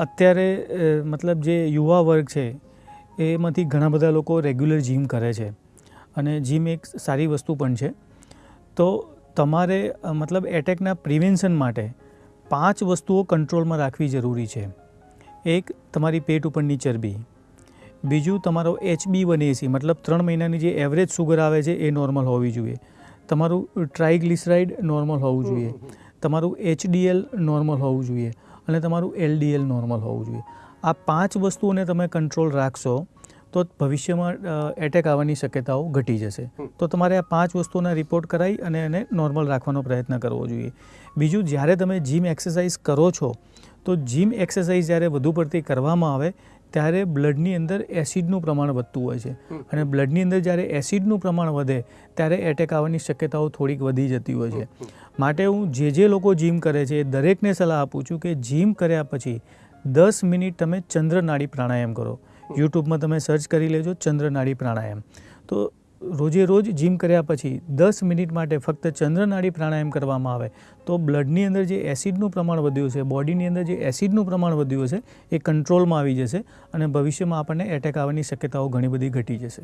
અત્યારે મતલબ જે યુવા વર્ગ છે એમાંથી ઘણા બધા લોકો રેગ્યુલર જીમ કરે છે. અને જીમ એક સારી વસ્તુ પણ છે. તો તમારે મતલબ એટેકના પ્રિવેન્શન માટે પાંચ વસ્તુઓ કંટ્રોલમાં રાખવી જરૂરી છે. એક તમારી પેટ ઉપરની ચરબી. બીજું તમારો એચબી વન એસી મતલબ ત્રણ મહિનાની જે એવરેજ સુગર આવે છે એ નોર્મલ હોવી જોઈએ. તમારું ટ્રાઇગ્લિસરાઇડ નોર્મલ હોવું જોઈએ. તમારું એચડીએલ નોર્મલ હોવું જોઈએ. અને તમારું એલડીએલ નોર્મલ હોવું જોઈએ. આ પાંચ વસ્તુઓને તમે કંટ્રોલ રાખશો તો ભવિષ્યમાં એટેક આવવાની શક્યતાઓ ઘટી જશે. તો તમારે આ પાંચ વસ્તુઓના રિપોર્ટ કરાવી અને એને નોર્મલ રાખવાનો પ્રયત્ન કરવો જોઈએ. બીજું જ્યારે તમે જીમ એક્સરસાઇઝ કરો છો તો જીમ એક્સરસાઇઝ જ્યારે વધુ પડતી કરવામાં આવે ત્યારે બ્લડની અંદર એસિડનું પ્રમાણ વધતું હોય છે. અને બ્લડની અંદર જ્યારે એસિડનું પ્રમાણ વધે ત્યારે એટેક આવવાની શક્યતાઓ થોડીક વધી જતી હોય છે. માટે હું જે જે લોકો જીમ કરે છે એ દરેકને સલાહ આપું છું કે જીમ કર્યા પછી દસ મિનિટ તમે ચંદ્રનાડી પ્રાણાયામ કરો. યુટ્યુબમાં તમે સર્ચ કરી લેજો ચંદ્રનાડી પ્રાણાયામ. તો રોજે રોજ જીમ કર્યા પછી દસ મિનિટ માટે ફક્ત ચંદ્રનાડી પ્રાણાયામ કરવામાં આવે. તો બ્લડની અંદર જે એસિડનું પ્રમાણ વધ્યું છે બોડીની અંદર જે એસિડનું પ્રમાણ વધ્યું છે, એ કંટ્રોલમાં આવી જશે અને ભવિષ્યમાં આપણને એટેક આવવાની શક્યતાઓ ઘણી બધી ઘટી જશે.